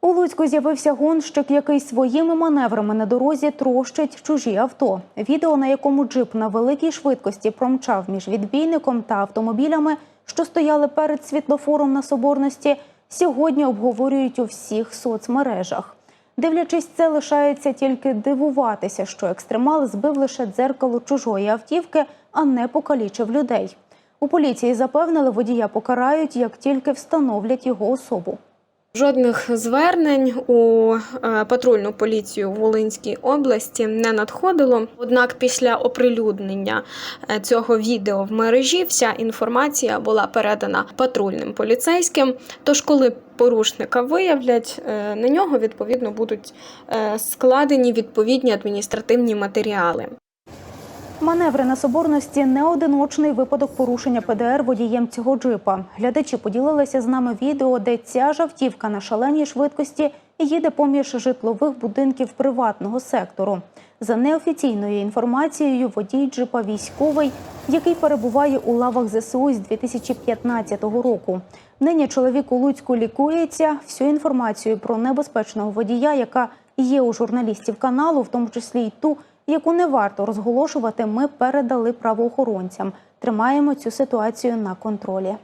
У Луцьку з'явився гонщик, який своїми маневрами на дорозі трощить чужі авто. Відео, на якому джип на великій швидкості промчав між відбійником та автомобілями, що стояли перед світлофором на соборності, сьогодні обговорюють у всіх соцмережах. Дивлячись це, лишається тільки дивуватися, що екстремал збив лише дзеркало чужої автівки, а не покалічив людей. У поліції запевнили, водія покарають, як тільки встановлять його особу. Жодних звернень у е, патрульну поліцію в Волинській області не надходило. Однак, після оприлюднення е, цього відео в мережі вся інформація була передана патрульним поліцейським. Тож, коли порушника виявлять, е, на нього відповідно будуть складені відповідні адміністративні матеріали. Маневри на соборності не одиночний випадок порушення ПДР водієм цього джипа. Глядачі поділилися з нами відео, де ця ж автівка на шаленій швидкості їде поміж житлових будинків приватного сектору. За неофіційною інформацією, водій джипа військовий, який перебуває у лавах ЗСУ з 2015 року. Нині чоловік у Луцьку лікується. Всю інформацію про небезпечного водія, яка є у журналістів каналу, в тому числі й ту, яку не варто розголошувати, ми передали правоохоронцям. Тримаємо цю ситуацію на контролі.